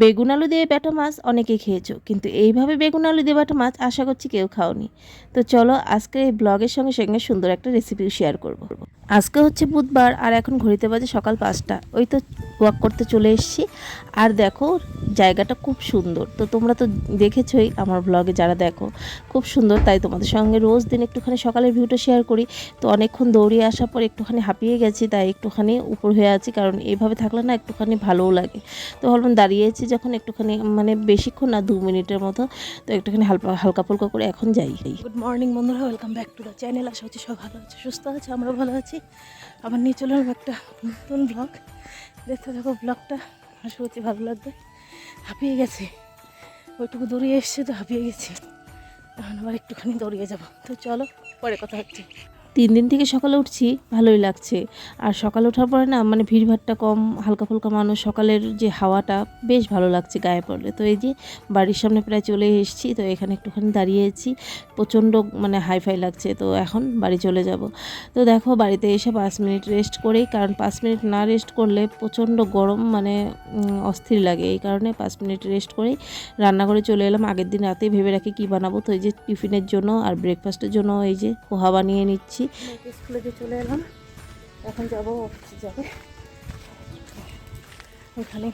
বেগুন আলু দিয়ে ব্যাটা মাছ অনেকে খেয়েছো, কিন্তু এইভাবে বেগুন আলু দিয়ে বাটা মাছ আশা করছি কেউ খাওনি। তো চলো আজকে এই ব্লগের সঙ্গে সঙ্গে সুন্দর একটা রেসিপি শেয়ার করব। আজকে হচ্ছে বুধবার আর এখন ঘড়িতে বাজে সকাল পাঁচটা। ওই তো ওয়াক করতে চলে এসেছি। আর দেখো, জায়গাটা খুব সুন্দর। তো তোমরা তো দেখেছোই আমার ব্লগে যারা দেখো, খুব সুন্দর। তাই তোমাদের সঙ্গে রোজ দিন একটুখানি সকালের ভিউটা শেয়ার করি। তো অনেকক্ষণ দৌড়িয়ে আসার পর একটুখানি হাঁপিয়ে গেছি, তাই একটুখানি উপর হয়ে আছি। কারণ এইভাবে থাকলে না একটুখানি ভালোও লাগে। তো ভাবলাম দাঁড়িয়েছি যখন একটুখানি মানে বেশিক্ষণ না, দু মিনিটের মতো। তো একটুখানি হালকা হালকা ফুলকা করে এখন যাই। গুড মর্নিং বন্ধুরা welcome back to the channel আশা হচ্ছে সব ভালো আছে, সুস্থ আছে আমরা ভালো আছি। আবার নিয়ে চলে একটা নতুন ব্লগ দেখতে থাকো ব্লগটা আশা করছি ভালো লাগবে। হাঁপিয়ে গেছে। ওইটুকু দৌড়িয়ে এসছে তো হাঁপিয়ে গেছি। এখন আবার একটুখানি দৌড়িয়ে যাব। তো চলো, পরে কথা হচ্ছে। তিন দিন থেকে সকালে উঠছি, ভালোই লাগছে। আর সকালে ওঠার পরে না মানে ভিড়ভাড়টা কম, হালকা ফুলকা মানুষ, সকালের যে হাওয়াটা বেশ ভালো লাগছে গায়ে পড়লে। তো এই যে বাড়ির সামনে প্রায় চলে এসেছি, তো এখানে একটুখানি দাঁড়িয়েছি প্রচণ্ড মানে হাইফাই লাগছে, তো এখন বাড়ি চলে যাব। তো দেখো, বাড়িতে এসে পাঁচ মিনিট রেস্ট করেই কারণ পাঁচ মিনিট না রেস্ট করলে প্রচণ্ড গরম মানে অস্থির লাগে। এই কারণে পাঁচ মিনিট রেস্ট করেই রান্না করে চলে এলাম। আগের দিন রাতেই ভেবে রাখি কী বানাবো। তো এই যে টিফিনের জন্য আর ব্রেকফাস্টের জন্য এই যে পোহা বানিয়ে নিচ্ছি। স্কুলে দিয়ে চলে এলাম। এখন যাব অফিসে যাবে। ওখানে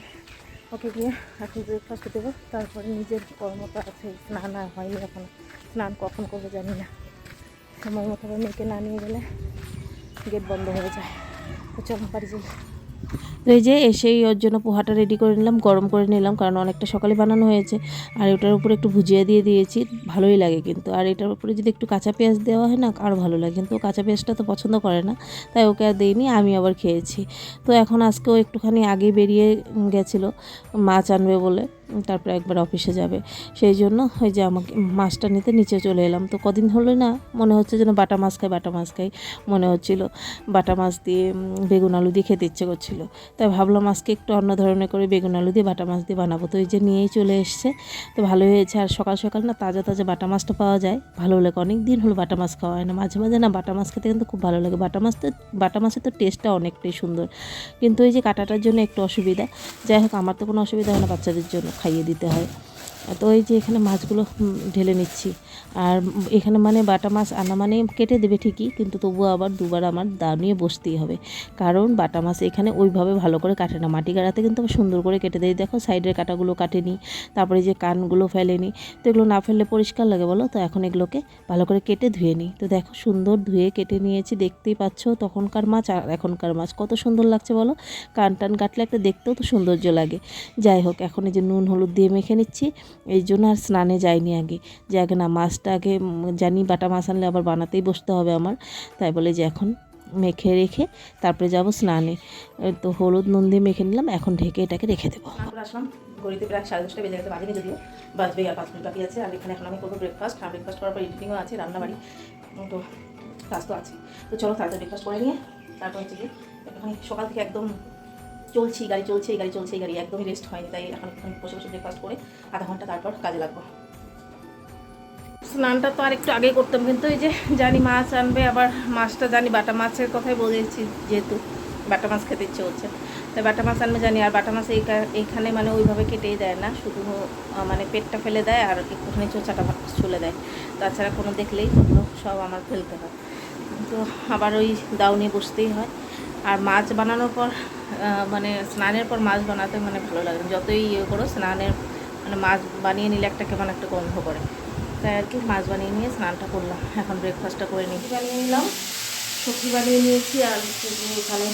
ওকে গিয়ে এখন ব্রেকফাস্ট দেবো। তারপরে নিজের কর্মটা আছে, স্নান আর হয়নি এখন। স্নান কখন করব জানি না। সময় মতো মেয়েকে না নিয়ে গেলে গেট বন্ধ হয়ে যায়। তো চলো বাড়ি যাই। তো এই যে এসেই ওর জন্য পোহাটা রেডি করে নিলাম, গরম করে নিলাম, কারণ অনেকটা সকালে বানানো হয়েছে। আর ওটার উপরে একটু ভুজিয়া দিয়ে দিয়েছি, ভালোই লাগে কিন্তু। আর এটার উপরে যদি একটু কাঁচা পেঁয়াজ দেওয়া হয় না, আরও ভালো লাগে কিন্তু। কাঁচা পেঁয়াজটা তো পছন্দ করে না, তাই ওকে আর দিইনি, আমি আবার খেয়েছি। তো এখন আজকেও একটুখানি আগে বেরিয়ে গেছিল, মাছ আনবে বলে। তারপরে একবার অফিসে যাবে। সেই জন্য ওই যে আমাকে মাছটা নিতে নিচে চলে এলাম। তো কদিন হলো না, মনে হচ্ছে যেন বাটা মাছ খাই, বাটা মাছ খাই মনে হচ্ছিল। বাটা মাছ দিয়ে বেগুন আলু দিয়ে খেতে ইচ্ছে করছিল। তাই ভাবলাম আজকে একটু অন্য ধরনের করে বেগুন আলু দিয়ে বাটা মাছ দিয়ে বানাবো। তো এই যে নিয়েই চলে এসছে। তো ভালো হয়েছে। আর সকাল সকাল না তাজা তাজা বাটা মাছটা পাওয়া যায়। ভালো লাগে। অনেক দিন হলো বাটা মাছ খাওয়া হয় না। মাঝে মাঝে না বাটা মাছ খেতে কিন্তু খুব ভালো লাগে। বাটা মাছ তো, বাটা মাছের তো টেস্টটা অনেকটাই সুন্দর। কিন্তু এই যে কাটাটার জন্য একটু অসুবিধা। যাই হোক, আমার তো কোনো অসুবিধা হয় না বাচ্চাদের জন্য। খাইয়ে দিতে হয় তো এই যে এখানে মাছগুলো ঢেলে নিচ্ছি। আর এখানে মানে বাটা মাছ আনা মানে কেটে দেবে ঠিকই, কিন্তু তবুও আবার দুবার আমার দা নিয়ে বসতেই হবে। কারণ বাটা মাছ এখানে ওইভাবে ভালো করে কাটে না। মাটি গাড়াতে কিন্তু আবার সুন্দর করে কেটে দেয় দেখো সাইডের কাটাগুলো কাটেনি, তারপরে যে কানগুলো ফেলেনি। তো এগুলো না ফেললে পরিষ্কার লাগে বলো? তো এখন এগুলোকে ভালো করে কেটে ধুয়ে নিই। তো দেখো সুন্দর ধুয়ে কেটে নিয়েছি, দেখতেই পাচ্ছ তখনকার মাছ আর এখনকার মাছ। কত সুন্দর লাগছে বলো? কান টান কাটলে একটা দেখতেও তো সৌন্দর্য লাগে। যাই হোক, এখন এই যে নুন, হলুদ দিয়ে মেখে নিচ্ছি। এই জন্য আর স্নানে যাইনি আগে। যে আগে না মাছটা আগে জানি বাটা মাছ আনলে আবার বানাতেই বসতে হবে আমার। তাই বলে যে এখন মেখে রেখে তারপরে যাব স্নানে। তো হলুদ নুন দিয়ে মেখে নিলাম, এখন ঢেকে এটাকে রেখে দেবো। আসলাম। ঘড়িতে প্রায় সাড়ে দশটা বেজে গেছে বাজেনি যদিও। বাজবে আর পাঁচ মিনিট বাকি আছে। আর এখানে এখন আমি করব ব্রেকফাস্ট আর ব্রেকফাস্ট করার পর এডিটিংও আছে, রান্নাবাড়ি। তো কাজ তো আছে তো চলো তাড়াতাড়ি ব্রেকফাস্ট করে নিয়ে, তারপর হচ্ছে একটুখানি সকাল থেকে একদম চলছি গাড়ি চলছে এই গাড়ি চলছে এই গাড়ি একদমই রেস্ট হয়নি, তাই এখন বসে বসে ব্রেকফাস্ট করে আধা ঘণ্টা তারপর কাজে লাগবো। স্নানটা তো আর একটু আগেই করতাম, কিন্তু এই যে জানি মাছ আনবে, আবার মাছটা জানি বাটা মাছের কথাই বলেছি যেহেতু বাটা মাছ খেতে ইচ্ছে হচ্ছে তাই বাটা মাছ আনবে জানি, আর বাটা মাছ এই এইখানে মানে ওইভাবে কেটেই দেয় না, শুধু মানে পেটটা ফেলে দেয়, আর একটুখানি চোচাটা ছুলে দেয়। তাছাড়া কোনো দেখলেই সব আমার ফেলতে হয়। তো আবার ওই দাও নিয়ে বসতেই হয়। আর মাছ বানানোর পর মানে স্নানের পর মাছ বানাতে মানে ভালো লাগে যতই ইয়ে করো স্নানের মানে মাছ বানিয়ে নিলে একটা কেমন একটা গন্ধ করে। তাই আর কি মাছ বানিয়ে নিয়ে স্নানটা করলাম। এখন ব্রেকফাস্টটা করে নিই। বানিয়ে নিলাম। সবজি বানিয়ে নিয়েছি আর এখানে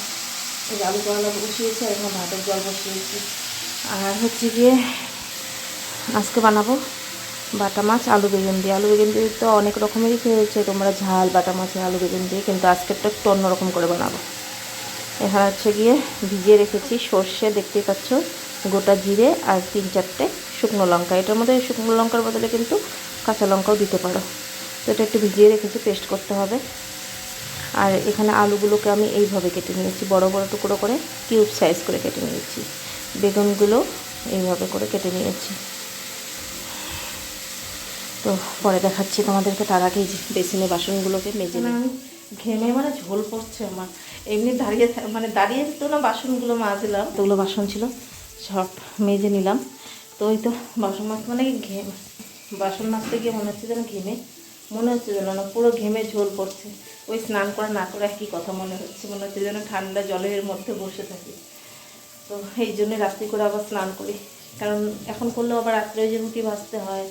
এই আলু করলা বসিয়েছি আর এখানে ভাতের জল বসিয়েছি আর হচ্ছে গিয়ে আজকে বানাবো বাটা মাছ আলু বেগুন দিয়ে। আলু বেগুন দিয়ে তো অনেক রকমেরই খেয়েছে তোমরা ঝাল বাটা মাছে আলু বেগুন দিয়ে কিন্তু আজকেরটা একটু অন্যরকম করে বানাবো। এখানে হচ্ছে গিয়ে ভিজিয়ে রেখেছি সর্ষে, দেখতেই পাচ্ছ, গোটা জিরে আর তিন চারটে শুকনো লঙ্কা। এটার মধ্যে শুকনো লঙ্কার বদলে কিন্তু কাঁচা লঙ্কাও দিতে পারো। তো এটা একটু ভিজিয়ে রেখেছি, পেস্ট করতে হবে। আর এখানে আলুগুলোকে আমি এইভাবে কেটে নিয়েছি, বড় বড় টুকরো করে, কিউব সাইজ করে কেটে নিয়েছি। বেগুনগুলো এইভাবে করে কেটে নিয়েছি। তো পরে দেখাচ্ছি তোমাদেরকে তার আগেই বেসিনে বাসনগুলোকে মেজে নিই। ঘেমে মানে ঝোল পড়ছে আমার। এমনি দাঁড়িয়ে মানে দাঁড়িয়ে তো না, বাসনগুলো মাজলাম। তোগুলো বাসন ছিল, সব মেজে নিলাম। তো ওই তো বাসন মাছ মানে ঘেম বাসন মাজতে গিয়ে মনে হচ্ছে যেন ঘেমে। মনে হচ্ছে যেন না, পুরো ঘেমে ঝোল পড়ছে। ওই স্নান করে না করে একই কথা মনে হচ্ছে। মনে হচ্ছে যেন ঠান্ডা জলের মধ্যে বসে থাকি। তো এই জন্য রাত্রি করে আবার স্নান করি। কারণ এখন করলেও আবার রাত্রে ওই যে রুটি ভাজতে হয়।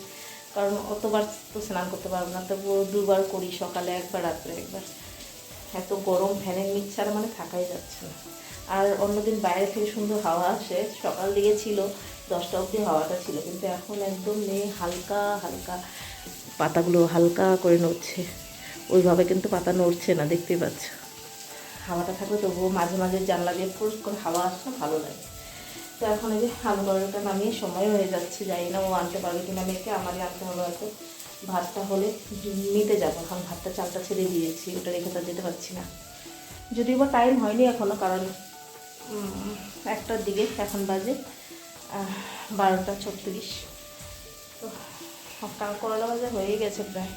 কারণ অতবার তো স্নান করতে পারব না। তবুও দুবার করি সকালে একবার, রাত্রে একবার। এত গরম ফ্যানের নিচ ছাড়া মানে থাকাই যাচ্ছে না। আর অন্যদিন বাইরে থেকে সুন্দর হাওয়া আসে, সকাল দিকে ছিল, দশটা অবধি হাওয়াটা ছিল, কিন্তু এখন একদম নেই, হালকা হালকা। পাতাগুলো হালকা করে নড়ছে। ওইভাবে কিন্তু পাতা নড়ছে না দেখতেই পাচ্ছ। হাওয়াটা থাকলে তবুও মাঝে মাঝে জানলা দিয়ে ফুস করে হাওয়া আসলে ভালো লাগে। তো এখন এই যে পরোটা নামিয়ে সময় হয়ে যাচ্ছে, জানি না ও আনতে পারবে কিনা মেয়েকে, আমারই আনতে হবে হয়তো। ভাতটা হলে নিতে যাব এখন ভাতটা চালটা ছেড়ে দিয়েছি, ওটা রেখে তো যেতে পারছি না। যদিও বা টাইম হয়নি এখনও কারণ একটার দিকে এখন বাজে বারোটা ছত্রিশ। তো, কাল করলা বাজে হয়ে গেছে প্রায়।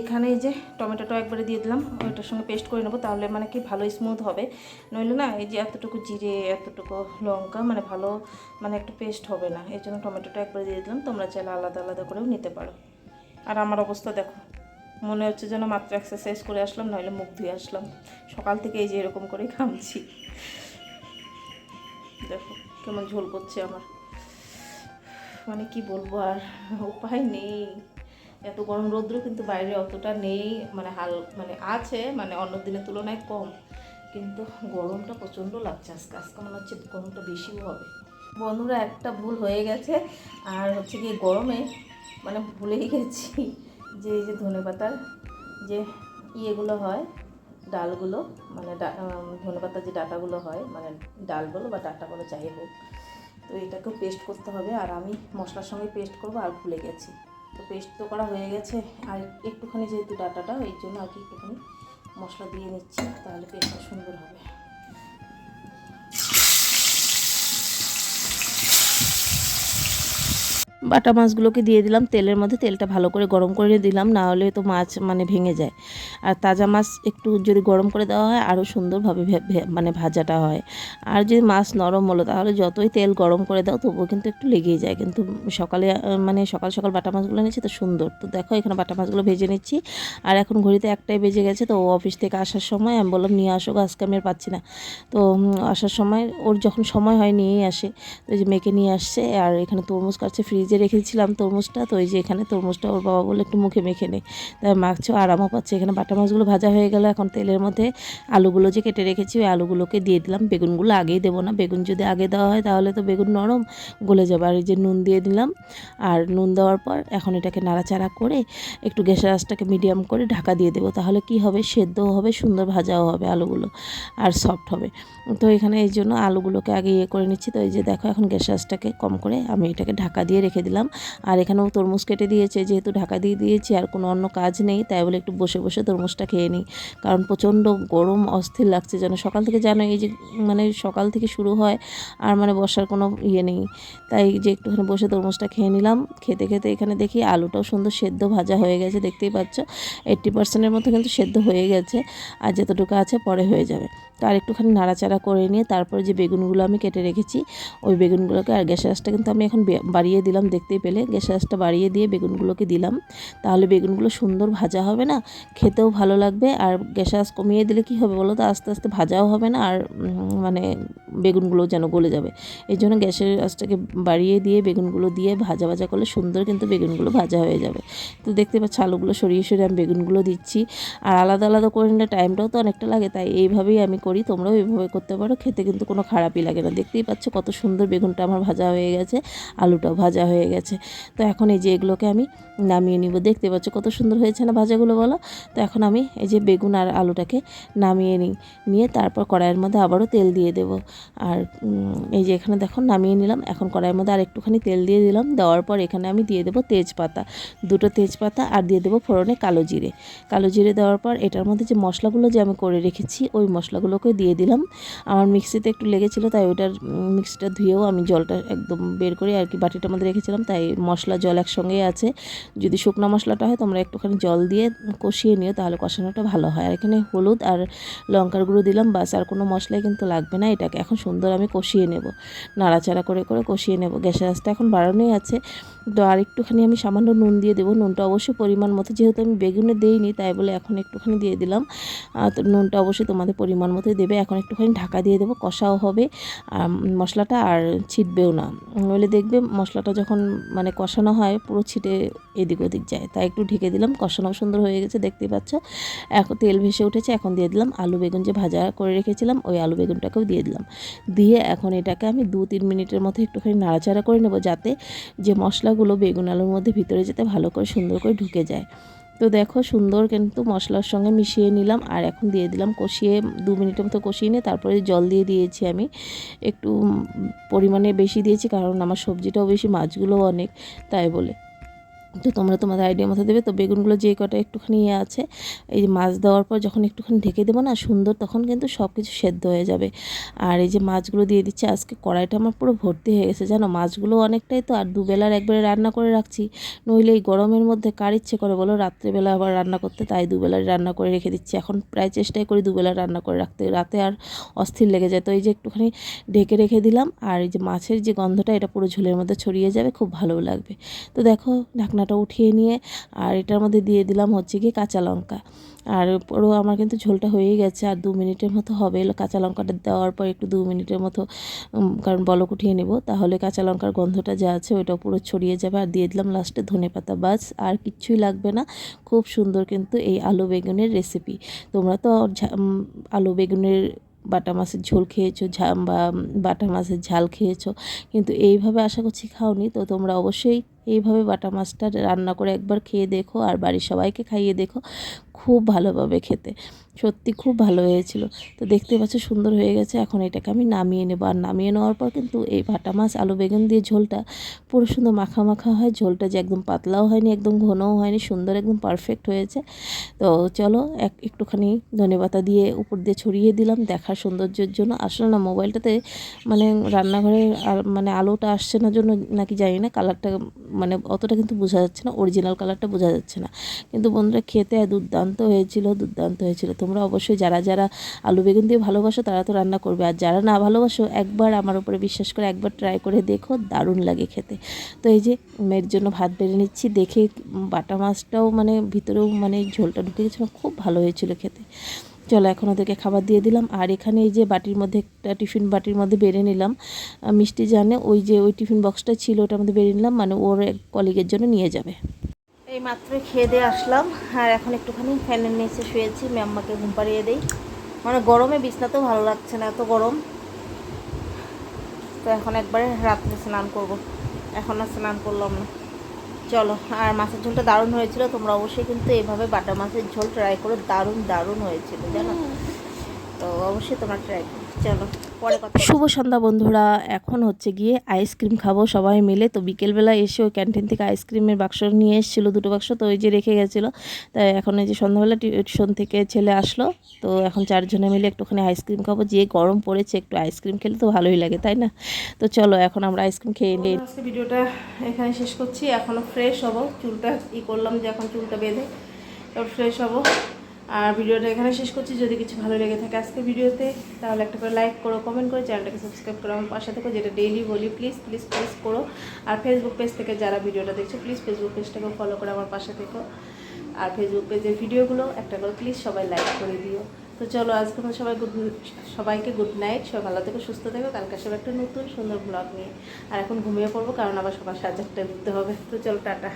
এখানে এই যে টমেটোটা একবারে দিয়ে দিলাম ওইটার সঙ্গে পেস্ট করে নেব, তাহলে মানে কি ভালো স্মুথ হবে। নইলে না, এই যে এতটুকু জিরে, এতটুকু লঙ্কা মানে ভালো মানে একটা পেস্ট হবে না। এই জন্য টমেটোটা একবারে দিয়ে দিলাম, তোমরা চাইলে আলাদা আলাদা করেও নিতে পারো। আর আমার অবস্থা দেখো। মনে হচ্ছে যেন মাত্র এক্সারসাইজ করে আসলাম নইলে মুখ ধুয়ে আসলাম। সকাল থেকে এই যে এরকম করেই খামছি দেখো কেমন ঝোল করছে আমার। মানে কি বলব আর, উপায় নেই। এত গরম রৌদ্র কিন্তু বাইরে অতটা নেই মানে হাল মানে আছে মানে অন্য দিনের তুলনায় কম। কিন্তু গরমটা প্রচণ্ড লাগছে আজকে। আজকে মনে হচ্ছে গরমটা বেশিও হবে। বন্ধুরা, একটা ভুল হয়ে গেছে। আর হচ্ছে কি গরমে মানে ভুলেই গেছি যে এই যে ধনে পাতার যে ইয়েগুলো হয়, ডালগুলো মানে ধনে পাতার যে ডাটাগুলো হয় মানে ডালগুলো বা ডাটাগুলো যাই হোক। তো এটাকেও পেস্ট করতে হবে আর আমি মশলার সঙ্গে পেস্ট করব আর ভুলে গেছি। তো পেস্ট তো করা হয়ে গেছে, আর একটুখানি যেহেতু ডাটাটা, ওই জন্য আর কি একটুখানি মশলা দিয়ে নিচ্ছি, তাহলে পেস্টটা সুন্দর হবে। বাটা মাছগুলোকে দিয়ে দিলাম, তেলের মধ্যে তেলটা ভালো করে গরম করে দিলাম না হলে তো মাছ মানে ভেঙে যায়। আর তাজা মাছ একটু যদি গরম করে দেওয়া হয়, আরও সুন্দরভাবে মানে ভাজাটা হয়। আর যদি মাছ নরম হলো, তাহলে যতই তেল গরম করে দাও, তবুও কিন্তু একটু লেগেই যায়। কিন্তু সকালে মানে সকাল সকাল বাটা মাছগুলো নিচ্ছি তো সুন্দর। তো দেখো, এখানে বাটা মাছগুলো ভেজে নিচ্ছি। আর এখন ঘড়িতে একটাই বেজে গেছে, তো ও অফিস থেকে আসার সময় আমি বললাম, নিয়ে আসো, আজকে আমি পাচ্ছি না। তো আসার সময় ওর যখন সময় হয় নিয়েই আসে। তো যে মেয়েকে নিয়ে আসছে, আর এখানে তরমুজ কাটছে ফ্রিজে রেখেছিলাম তরমুজটা, তো এই যে এখানে তরমুজটা ওর বাবা বলে একটু মুখে মেখে নে। তাই মাখছে আরামও পাচ্ছে। এখানে বাটা মাছগুলো ভাজা হয়ে গেল। এখন তেলের মধ্যে আলুগুলো যে কেটে রেখেছি, ওই আলুগুলোকে দিয়ে দিলাম। বেগুনগুলো আগেই দেবো না। বেগুন যদি আগে দেওয়া হয় তাহলে তো বেগুন নরম গলে যাবে। আর এই যে নুন দিয়ে দিলাম। আর নুন দেওয়ার পর এখন এটাকে নাড়াচাড়া করে একটু গ্যাসের আঁচটাকে মিডিয়াম করে ঢাকা দিয়ে দেবো। তাহলে কি হবে? সেদ্ধও হবে, সুন্দর ভাজাও হবে আলুগুলো। আর সফট হবে। তো এখানে এই জন্য আলুগুলোকে আগে ইয়ে করে নিচ্ছি। তো এই যে দেখো এখন গ্যাসের আঁচটাকে কম করে আমি এটাকে ঢাকা দিয়ে রেখে দিলাম। আর এখানেও তরমুজ কেটে দিয়েছে, যেহেতু ঢাকা দিয়ে দিয়েছি, আর কোনো অন্য কাজ নেই, তাই বলে একটু বসে বসে তরমুজটা খেয়ে নিই। কারণ প্রচণ্ড গরম, অস্থির লাগছে যেন। সকাল থেকে জানো, এই যে মানে সকাল থেকে শুরু হয়, আর মানে বসার কোনো ইয়ে নেই। তাই যে একটুখানি বসে তরমুজটা খেয়ে নিলাম। খেতে খেতে এখানে দেখি আলুটাও সুন্দর সেদ্ধ ভাজা হয়ে গেছে, দেখতেই পাচ্ছ। এইট্টি পার্সেন্টের মতো কিন্তু সেদ্ধ হয়ে গেছে, আর যতটুকু আছে পরে হয়ে যাবে। তো আর একটুখানি নাড়াচাড়া করে নিয়ে, তারপরে যে বেগুনগুলো আমি কেটে রেখেছি, ওই বেগুনগুলোকে আর গ্যাসের আঁচটা কিন্তু আমি এখন বাড়িয়ে দিলাম দেখতেই পেলে। গ্যাসের আঁচটা বাড়িয়ে দিয়ে বেগুনগুলোকে দিলাম। তাহলে বেগুনগুলো সুন্দর ভাজা হবে না? খেতেও ভালো লাগবে। আর গ্যাসের আঁচ কমিয়ে দিলে কি হবে বলো তো? আস্তে আস্তে ভাজাও হবে না আর মানে বেগুনগুলো যেন গলে যাবে। এই জন্য গ্যাসের আঁচটাকে বাড়িয়ে দিয়ে বেগুনগুলো দিয়ে ভাজা ভাজা করলে সুন্দর কিন্তু বেগুনগুলো ভাজা হয়ে যাবে। তো দেখতে পাচ্ছ আলুগুলো সরিয়ে সরিয়ে আমি বেগুনগুলো দিচ্ছি। আর আলাদা আলাদা করে নিলে টাইমটাও তো অনেকটা লাগে। তাই এইভাবেই আমি করি। তোমরাও এইভাবে করতে পারো। খেতে কিন্তু কোনো খারাপই লাগে না। দেখতেই পাচ্ছ কত সুন্দর বেগুনটা আমার ভাজা হয়ে গেছে। আলুটাও ভাজা হয়ে গেছে। তো এখন এই যে এগুলোকে আমি নামিয়ে নিব। দেখতে পাচ্ছ কত সুন্দর হয়েছে না ভাজাগুলো বলো? তো এখন আমি এই যে বেগুন আর আলুটাকে নামিয়ে নিই। নিয়ে তারপর কড়াইয়ের মধ্যে আবারও তেল দিয়ে দেব। আর এই যে এখানে দেখো নামিয়ে নিলাম। এখন কড়াইয়ের মধ্যে আর একটুখানি তেল দিয়ে দিলাম। দেওয়ার পর এখানে আমি দিয়ে দেবো তেজপাতা। দুটো তেজপাতা আর দিয়ে দেবো ফোড়নে কালো জিরে। কালো জিরে দেওয়ার পর এটার মধ্যে যে মশলাগুলো যে আমি করে রেখেছি, ওই মশলাগুলোকে দিয়ে দিলাম। আমার মিক্সিতে একটু লেগেছিলো, তাই ওইটার মিক্সিটা ধুয়েও আমি জলটা একদম বের করে আর কি বাটিটার মধ্যে রেখেছিলাম। রেখেছিলাম তাই মশলা জল একসঙ্গেই আছে। যদি শুকনো মশলাটা হয়, তোমরা একটুখানি জল দিয়ে কষিয়ে নিও, তাহলে কষানোটা ভালো হয়। আর এখানে হলুদ আর লঙ্কার গুঁড়ো দিলাম, বাস, আর কোনো মশলাই কিন্তু লাগবে না। এটাকে এখন সুন্দর আমি কষিয়ে নেব। নাড়াচাড়া করে করে কষিয়ে নেব। গ্যাসের আঁচটা এখন বাড়ানোই আছে। তো আর একটুখানি আমি সামান্য নুন দিয়ে দেবো। নুনটা অবশ্যই পরিমাণ মতো, যেহেতু আমি বেগুনে দেইনি, তাই বলে এখন একটুখানি দিয়ে দিলাম। আর তো নুনটা অবশ্যই তোমাদের পরিমাণ মতোই দেবে। এখন একটুখানি ঢাকা দিয়ে দেবো, কষাও হবে। আর মশলাটা আর ছিটবেও না। নইলে দেখবে মশলাটা যখন মানে কষানো হয়, পুরো ছিটে এদিক ওদিক যায়। তাই একটু ঢেকে দিলাম কষানো সুন্দর হয়ে গেছে, দেখতেই পাচ্ছ। এখন তেল ভেসে উঠেছে, এখন দিয়ে দিলাম আলু বেগুন যে ভাজা করে রেখেছিলাম, ওই আলু বেগুনটাকেও দিয়ে দিলাম। দিয়ে এখন এটাকে আমি দু তিন মিনিটের মধ্যে একটুখানি নাড়াচাড়া করে নেব, যাতে যে মশলাগুলো বেগুন আলুর মধ্যে ভিতরে যেতে ভালো করে সুন্দর করে ঢুকে যায়। তো দেখো সুন্দর কিন্তু মশলার সঙ্গে মিশিয়ে নিলাম, আর এখন দিয়ে দিলাম কষিয়ে, দু মিনিটের মতো কষিয়ে নিয়ে তারপরে জল দিয়ে দিয়েছি আমি। একটু পরিমাণে বেশি দিয়েছি কারণ আমার সবজিটাও বেশি, মাছগুলোও অনেক, তাই বলে। তো তোমরা তোমাদের আইডিয়া মতো দেবে। তো বেগুনগুলো যে কটা একটুখানি ইয়ে আছে, এই যে মাছ দেওয়ার পর যখন একটুখানি ঢেকে দেবো না, সুন্দর তখন কিন্তু সব কিছু সেদ্ধ হয়ে যাবে। আর এই যে মাছগুলো দিয়ে দিচ্ছে, আজকে কড়াইটা আমার পুরো ভর্তি হয়ে গেছে, জানো? মাছগুলো অনেকটাই তো, আর দুবেলার একবারে রান্না করে রাখছি। নইলে এই গরমের মধ্যে কার ইচ্ছে করে বলো? রাত্রেবেলা আবার রান্না করতে, তাই দুবেলার রান্না করে রেখে দিচ্ছি। এখন প্রায় চেষ্টাই করি দুবেলা রান্না করে রাখতে। রাতে আর অস্থির লেগে যায়। তো এই যে একটুখানি ঢেকে রেখে দিলাম, আর এই যে মাছের যে গন্ধটা, এটা পুরো ঝোলের মধ্যে ছড়িয়ে যাবে, খুব ভালো লাগবে। তো দেখো ঢাকনাটা উঠিয়ে নিয়ে আর এটার মধ্যে দিয়ে দিলাম হচ্ছে কি কাঁচা লঙ্কা। আর পুরো আমার কিন্তু ঝোলটা হয়েই গেছে আর দু মিনিটের মতো হবে। কাঁচা লঙ্কাটা দেওয়ার পর একটু দু মিনিটের মতো কারণ বলক উঠিয়ে নেব। তাহলে কাঁচা লঙ্কার গন্ধটা যা আছে ওইটা পুরো ছড়িয়ে যাবে। আর দিয়ে দিলাম লাস্টে ধনে পাতা বাস। আর কিচ্ছুই লাগবে না। খুব সুন্দর কিন্তু এই আলু বেগুনের রেসিপি তোমরা তো আলু বেগুনের বাটা মাছের ঝোল খেয়েছো বা বাটা মাছের ঝাল খেয়েছো, কিন্তু এইভাবে আশা করছি খাওনি। তো তোমরা অবশ্যই এইভাবে বাটা মাছটা রান্না করে একবার খেয়ে দেখো, আর বাড়ির সবাইকে খাইয়ে দেখো। খুব ভালোভাবে খেতে। সত্যি খুব ভালো হয়েছিল। তো দেখতে পাচ্ছ সুন্দর হয়ে গেছে। এখন এটাকে আমি নামিয়ে নেব। আর নামিয়ে নেওয়ার পর কিন্তু এই ভাটা মাছ, আলু বেগুন দিয়ে ঝোলটা পুরো সুন্দর মাখা মাখা হয়। ঝোলটা যে একদম পাতলাও হয়নি, একদম ঘনও হয়নি, সুন্দর একদম পারফেক্ট হয়েছে। তো চলো এক একটুখানি ধনেপাতা দিয়ে উপর দিয়ে ছড়িয়ে দিলাম দেখার সৌন্দর্যের জন্য। আসলে না, মোবাইলটাতে মানে রান্নাঘরে মানে আলোটা আসছে না জন্য নাকি জানি না, কালারটা মানে অতটা কিন্তু বোঝা যাচ্ছে না অরিজিনাল কালারটা বোঝা যাচ্ছে না। কিন্তু বন্ধুরা খেতে দুর্দান্ত হয়েছিল, দুর্দান্ত হয়েছিল। তোমরা অবশ্যই যারা যারা আলু বেগুন দিয়ে ভালোবাসো, তারা তো রান্না করবে। আর যারা না ভালোবাসো, একবার আমার উপরে বিশ্বাস করে, একবার ট্রাই করে দেখো, দারুণ লাগে খেতে। তো এই যে মেয়ের জন্য ভাত বেড়ে নিচ্ছি, দেখে বাটা মাছটাও মানে ভিতরেও মানে ঝোলটা ঢুকে গেছিল, খুব ভালো হয়েছিল খেতে। চলো এখন ওদেরকে খাবার দিয়ে দিলাম। আর এখানে এই যে বাটির মধ্যে একটা টিফিন বাটির মধ্যে বেড়ে নিলাম। মিষ্টি জানে ওই যে ওই টিফিন বক্সটা ছিল, ওটার মধ্যে বেড়ে নিলাম মানে ওর কলিগের জন্য নিয়ে যাবে। এই মাত্র খেয়ে দিয়ে আসলাম। আর এখন একটুখানি ফ্যানের নিচে শুয়েছি ম্যাম্মাকে ঘুম পাড়িয়ে দিই। মানে গরমে বিছনাতেও ভালো লাগছে না এত গরম। তো এখন একবারে রাত্রে স্নান করব। এখন আর স্নান করলাম না। চলো আর মাছের ঝোলটা দারুণ হয়েছিল তোমরা অবশ্যই কিন্তু এইভাবে বাটা মাছের ঝোল ট্রাই করো দারুণ দারুণ হয়েছিল জানো? তো অবশ্যই তোমরা ট্রাই করো। চলো শুভ সন্ধ্যা বন্ধুরা এখন হচ্ছে গিয়ে আইসক্রিম খাব সবাই মিলে। তো বিকেলবেলা এসে ওই ক্যান্টিন থেকে আইসক্রিমের বাক্স নিয়ে এসেছিল দুটো বাক্স তো ওই যে রেখে গেছিল। তাই এখন এই যে সন্ধ্যাবেলা টিউশন থেকে ছেলে আসলো তো এখন চারজনে মিলে একটুখানি আইসক্রিম খাব। যে গরম পড়েছে একটু আইসক্রিম খেলে তো ভালোই লাগে তাই না? তো চলো এখন আমরা আইসক্রিম খেয়ে নিই। ভিডিওটা এখানে শেষ করছি। এখনও ফ্রেশ হব। চুলটা ই করলাম যে এখন চুলটা বেঁধে এবার ফ্রেশ হব। আর ভিডিওটা এখানে শেষ করছি। যদি কিছু ভালো লেগে থাকে আজকে ভিডিওতে, তাহলে একটা করে লাইক করো কমেন্ট করে, চ্যানেলটাকে সাবস্ক্রাইব করো। আমার পাশে থেকে, যেটা ডেইলি বলি প্লিজ প্লিজ প্লিজ করো। আর ফেসবুক পেজ থেকে যারা ভিডিওটা দেখছ প্লিজ ফেসবুক পেজটাকে ফলো করে আমার পাশে থেকো। আর ফেসবুক পেজের ভিডিওগুলো একটা করে প্লিজ সবাই লাইক করে দিও। তো চলো, আজকে আমরা সবাই গুড সবাইকে গুড নাইট সবাই ভালো থেকো, সুস্থ থেকো। কালকে সব একটা নতুন সুন্দর ব্লগ নিয়ে। আর এখন ঘুমিয়ে পড়ব, কারণ আবার সবার সাড়ে দিতে হবে। তো চলো, টাটা।